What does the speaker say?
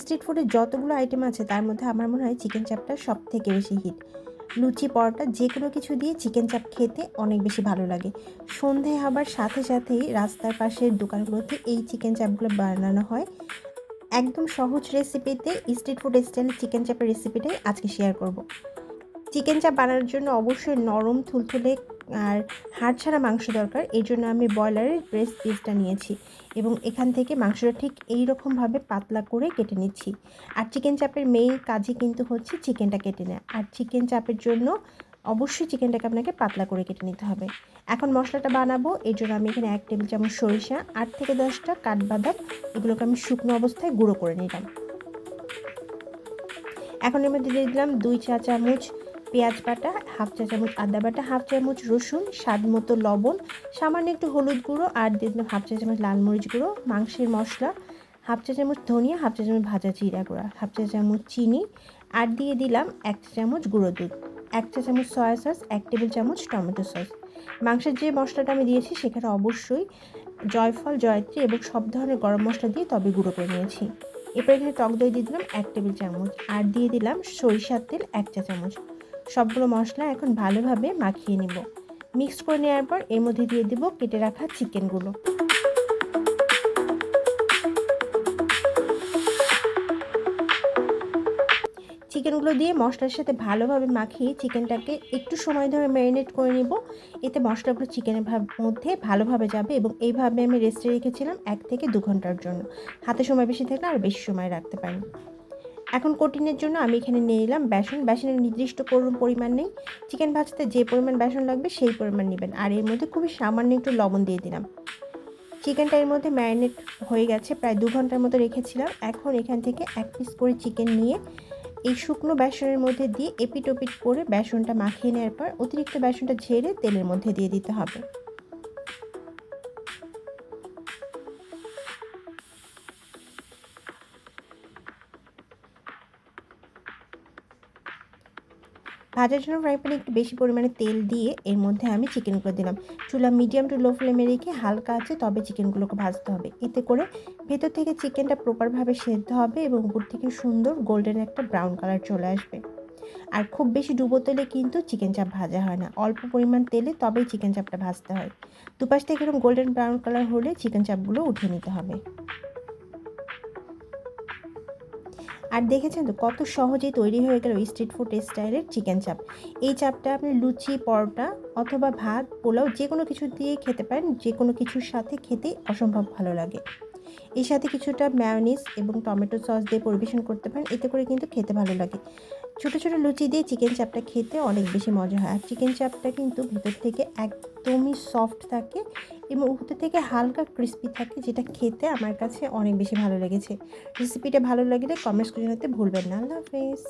Street ফুডের যতগুলো item আছে, তার মধ্যে আমার মনে হয় চিকেন চাপটা সব থেকে বেশি হিট লুচি, পরোটা যে কোনো কিছু দিয়ে চিকেন চাপ খেতে অনেক বেশি ভালো লাগে। সন্ধে হবার সাথে সাথেই রাস্তার পাশের দোকানগুলোতে এই চিকেন চাপগুলো বানানো হয়। একদম সহজ রেসিপিতে স্ট্রিট ফুড স্টাইল চিকেন চাপের রেসিপিটাই আজকে শেয়ার করব। চিকেন চাপ বানানোর জন্য অবশ্যই নরম, থুলথুলে আর হাড় ছাড়া মাংস দরকার এই জন্য আমি ব্রয়লারের ব্রেস্ট পিসটা নিয়েছি এবং এখান থেকে মাংসটা ঠিক এই রকমভাবে পাতলা করে কেটে নিচ্ছি। আর চিকেন চাপের মেইন কাজই কিন্তু হচ্ছে চিকেনটা কেটে নেয় আর চিকেন চাপের জন্য অবশ্যই চিকেনটাকে আপনাকে পাতলা করে কেটে নিতে হবে। এখন মশলাটা বানাবো এই জন্য আমি এখানে এক টেবিল চামচ সরিষা, আট থেকে দশটা কাঠবাদাম, এগুলোকে আমি শুকনো অবস্থায় গুঁড়ো করে নিলাম। এখন এর মধ্যে দিয়ে দিলাম দুই চা চামচ পেঁয়াজ বাটা, হাফ চা চামচ আদা বাটা, হাফ চামচ রসুন, স্বাদ মতো লবণ, সামান্য একটু হলুদ গুঁড়ো আর দিয়ে দিলাম হাফ চা চামচ লাল মরিচ গুঁড়ো, মাংসের মশলা, হাফ চা চামচ ধনিয়া, হাফ চা চামচ ভাজা জিরা গুঁড়া, হাফ চা চামচ চিনি আর দিয়ে দিলাম এক চা চামচ গুঁড়ো দুধ, এক চা চামচ সয়া সস, এক টেবিল চামচ টমেটো সস। মাংসের যে মশলাটা আমি দিয়েছি সেখানে অবশ্যই জয়ফল, জয়ত্রী এবং সব ধরনের গরম মশলা দিয়ে তবে গুঁড়ো করে নিয়েছি। এরপর এখানে টক দই দিয়ে দিলাম এক টেবিল চামচ আর দিয়ে দিলাম সরিষার তেল এক চা চামচ। সবগুলো মশলা এখন ভালোভাবে মাখিয়ে নিব। মিক্স করে নেওয়ার পর এর মধ্যে দিয়ে দেব কেটে রাখা চিকেনগুলো। চিকেনগুলো দিয়ে মশলার সাথে ভালোভাবে মাখিয়ে চিকেনটাকে একটু সময় ধরে ম্যারিনেট করে নিব। এতে মশলাগুলো চিকেনের মধ্যে ভালোভাবে যাবে এবং এইভাবে আমি রেস্টে রেখেছিলাম এক থেকে দু ঘণ্টার জন্য। হাতে সময় বেশি থাকলে আর বেশি সময় রাখতে পারি। এখন কোটিনের জন্য আমি এখানে নিয়ে নিলাম বেসন। বেসনের নির্দিষ্ট পরিমাণ নেই। চিকেন ভাজতে যে পরিমাণ বেসন লাগবে সেই পরিমাণ নেবেন। আর এর মধ্যে খুবই সামান্য একটু লবণ দিয়ে দিলাম। চিকেনটা এর মধ্যে ম্যারিনেট হয়ে গেছে, প্রায় দু ঘণ্টার মতো রেখেছিলাম। এখন এখান থেকে এক পিস করে চিকেন নিয়ে এই শুকনো বেসনের মধ্যে দিয়ে এপিট ওপিট করে বেসনটা মাখিয়ে নেওয়ার পর অতিরিক্ত বেসনটা ঝেড়ে তেলের মধ্যে দিয়ে দিতে হবে। ভাজার জন্য ফ্রাই প্যানে একটু বেশি পরিমাণে তেল দিয়ে এর মধ্যে আমি চিকেনগুলো দিলাম। চুলা মিডিয়াম টু লো ফ্লেমে রেখে হালকা আছে, তবে চিকেনগুলোকে ভাজতে হবে। এতে করে ভেতর থেকে চিকেনটা প্রপারভাবে সেদ্ধ হবে এবং উপর থেকে সুন্দর গোল্ডেন একটা ব্রাউন কালার চলে আসবে। আর খুব বেশি ডুবো তেলে কিন্তু চিকেন চাপ ভাজা হয় না। অল্প পরিমাণ তেলে তবেই চিকেন চাপটা ভাজতে হয়। দুপাশ থেকে এরকম গোল্ডেন ব্রাউন কালার হলে চিকেন চাপগুলো উঠিয়ে নিতে হবে। আর দেখেছেন তো কত সহজেই তৈরি হয়ে গেল স্ট্রিট ফুড স্টাইলের চিকেন চাপ এই চাপটা আপনি লুচি, পরোটা অথবা ভাত, পোলাও যে কোনো কিছু দিয়ে খেতে পারেন যে কোনো কিছুর সাথে খেতে অসম্ভব ভালো লাগে। এর সাথে কিছুটা ম্যায়োনিজ এবং টমেটো সস দিয়ে পরিবেশন করতে পারেন, এতে করে কিন্তু খেতে ভালো লাগে। ছোটো ছোটো লুচি দিয়ে চিকেন চাপটা খেতে অনেক বেশি মজা হয়। আর চিকেন চাপটা কিন্তু ভিতর থেকে একদমই সফট থাকে এবং উপর থেকে হালকা ক্রিস্পি থাকে, যেটা খেতে আমার কাছে অনেক বেশি ভালো লেগেছে। রেসিপিটা ভালো লাগলে কমেন্টস করে জানাতে ভুলবেন না। আল্লাহ হাফেজ।